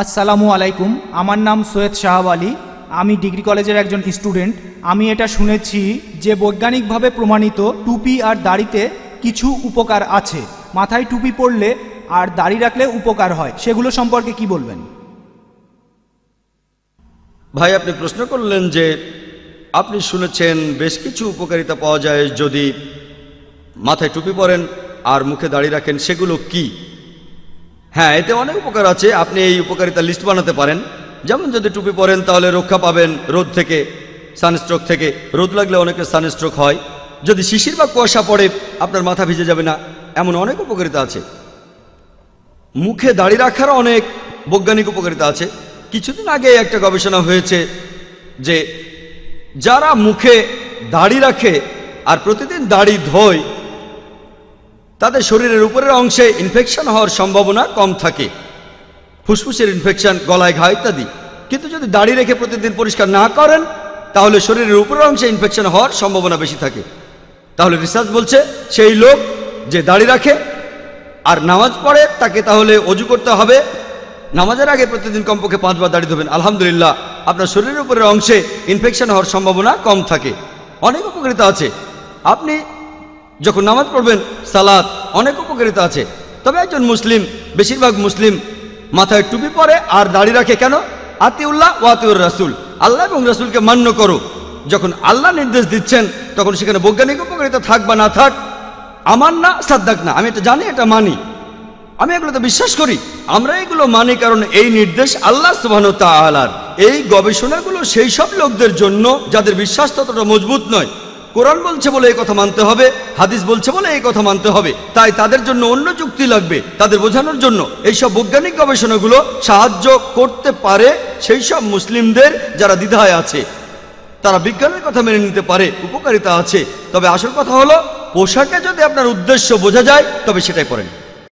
আসসালামু আলাইকুম, আমার নাম সৈয়দ শাহাব আলী, আমি ডিগ্রি কলেজের একজন স্টুডেন্ট। আমি এটা শুনেছি যে বৈজ্ঞানিকভাবে প্রমাণিত টুপি আর দাড়িতে কিছু উপকার আছে। মাথায় টুপি পরলে আর দাড়ি রাখলে উপকার হয়। সেগুলো সম্পর্কে কি বলবেন? ভাই, আপনি প্রশ্ন করলেন যে আপনি শুনেছেন বেশ কিছু উপকারিতা পাওয়া যায় যদি মাথায় টুপি পরেন আর মুখে দাড়ি রাখেন, সেগুলো কি? হ্যাঁ এতে অনেক উপকার আছে। আপনি এই উপকারিতা লিস্ট বানাতে পারেন। যেমন যদি টুপি পরেন, তাহলে রক্ষা পাবেন রোদ থেকে সানস্ট্রোক থেকে। রোদ লাগলে অনেকের সানস্ট্রোক হয়। যদি শিশির বা কুয়াশা পড়ে, আপনার মাথা ভিজে যাবে না। এমন অনেক উপকারিতা আছে। মুখে দাড়ি রাখার অনেক বৈজ্ঞানিক উপকারিতা আছে। কিছুদিন আগে একটা গবেষণা হয়েছে যে, যারা মুখে দাড়ি রাখে আর প্রতিদিন দাড়ি ধোয় তাদের শরীরের উপরের অংশে ইনফেকশন হওয়ার সম্ভাবনা কম থাকে। ফুসফুসের ইনফেকশন গলায় ঘা ইত্যাদি। কিন্তু যদি দাড়ি রেখে প্রতিদিন পরিষ্কার না করেন, তাহলে শরীরের উপরের অংশে ইনফেকশন হওয়ার সম্ভাবনা বেশি থাকে। তাহলে রিসার্চ বলছে, সেই লোক যে দাড়ি রাখে আর নামাজ পড়ে, তাকে তাহলে অজু করতে হবে। নামাজের আগে প্রতিদিন কমপক্ষে পাঁচবার দাড়ি ধোবেন। আলহামদুলিল্লাহ, আপনার শরীরের উপরের অংশে ইনফেকশন হওয়ার সম্ভাবনা কম থাকে। অনেক উপকারিতা আছে। আপনি যখন নামাজ পড়বেন সালাদ অনেক উপকারিতা আছে। তবে একজন মুসলিম, বেশিরভাগ মুসলিম মাথায় টুপি পরে আর দাড়ি রাখে কেন? আতিউল্লাহ ও আতিউর রাসুল। আল্লাহ এবং রাসুলকে মান্য করো। যখন আল্লাহ নির্দেশ দিচ্ছেন, তখন সেখানে বৈজ্ঞানিক উপকারিতা থাক বা না থাক, আমার না সাদ্দাক না, আমি এটা জানি, এটা মানি। আমি এগুলোতে বিশ্বাস করি, আমরা এগুলো মানি কারণ এই নির্দেশ আল্লাহ সুবাহ এই গবেষণাগুলো সেই সব লোকদের জন্য যাদের বিশ্বাস ততটা মজবুত নয়। কোরআন বলছে বলে এই কথা মানতে হবে, হাদিস বলছে বলে এই কথা মানতে হবে। তাই তাদের জন্য অন্য যুক্তি লাগবে, তাদের বোঝানোর জন্য। এইসব বৈজ্ঞানিক গবেষণাগুলো সাহায্য করতে পারে সেই সব মুসলিমদের যারা দ্বিধায় আছে। তারা বিজ্ঞানের কথা মেনে নিতে পারে, উপকারিতা আছে। তবে আসল কথা হলো, পোশাকে যদি আপনার উদ্দেশ্য বোঝা যায়, তবে সেটাই পড়েন।